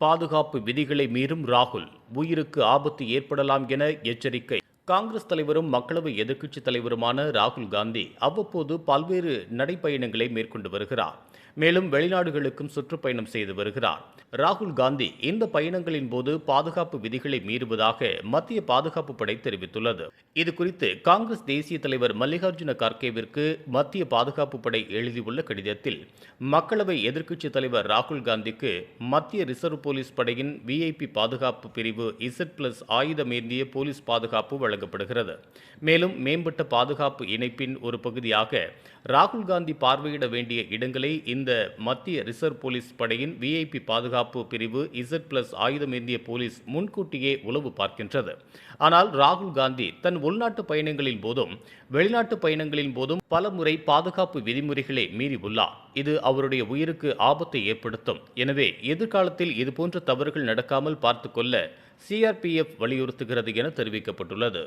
பாதுகாப்பு விதிகளை மீறும் ராகுல் உயிருக்கு ஆபத்து ஏற்படலாம் என எச்சரிக்கை. காங்கிரஸ் தலைவரும் மக்களவை எதிர்க்கட்சித் தலைவருமான ராகுல் காந்தி அவ்வப்போது பல்வேறு நடைப்பயணங்களை மேற்கொண்டு வருகிறார். மேலும் வெளிநாடுகளுக்கும் சுற்றுப்பயணம் செய்து வருகிறார். ராகுல் காந்தி இந்த பயணங்களின் போது பாதுகாப்பு விதிகளை மீறுவதாக மத்திய பாதுகாப்பு படை தெரிவித்துள்ளது. இது குறித்து காங்கிரஸ் தேசிய தலைவர் மல்லிகார்ஜுன கார்கேவிற்கு மத்திய பாதுகாப்பு படை எழுதியுள்ள கடிதத்தில் மக்களவை எதிர்க்கட்சித் தலைவர் ராகுல் காந்திக்கு மத்திய ரிசர்வ் போலீஸ் படையின் விஐபி பாதுகாப்பு பிரிவு இசட் பிளஸ் ஆயுதமேந்திய போலீஸ் பாதுகாப்பு வழங்கப்படுகிறது மேலும் மேம்பட்ட பாதுகாப்பு இணைப்பின் ஒரு பகுதியாக ராகுல் காந்தி பார்வையிட வேண்டிய இடங்களை இந்த மத்திய ரிசர்வ் போலீஸ் படையின் விஐபி பாதுகாப்பு பிரிவு இசட் பிளஸ் ஆயுதமேந்திய போலீஸ் முன்கூட்டியே உளவு பார்க்கின்றது. ஆனால் ராகுல் காந்தி தன் உள்நாட்டு பயணங்களின் போதும் வெளிநாட்டு பயணங்களின் போதும் பல முறை பாதுகாப்பு விதிமுறைகளை மீறி உள்ளார். இது அவருடைய உயிருக்கு ஆபத்தை ஏற்படுத்தும். எனவே எதிர்காலத்தில் இதுபோன்ற தவறுகள் நடக்காமல் பார்த்துக்கொள்ள சிஆர்பிஎஃப் வலியுறுத்துகிறது என தெரிவிக்கப்பட்டுள்ளது.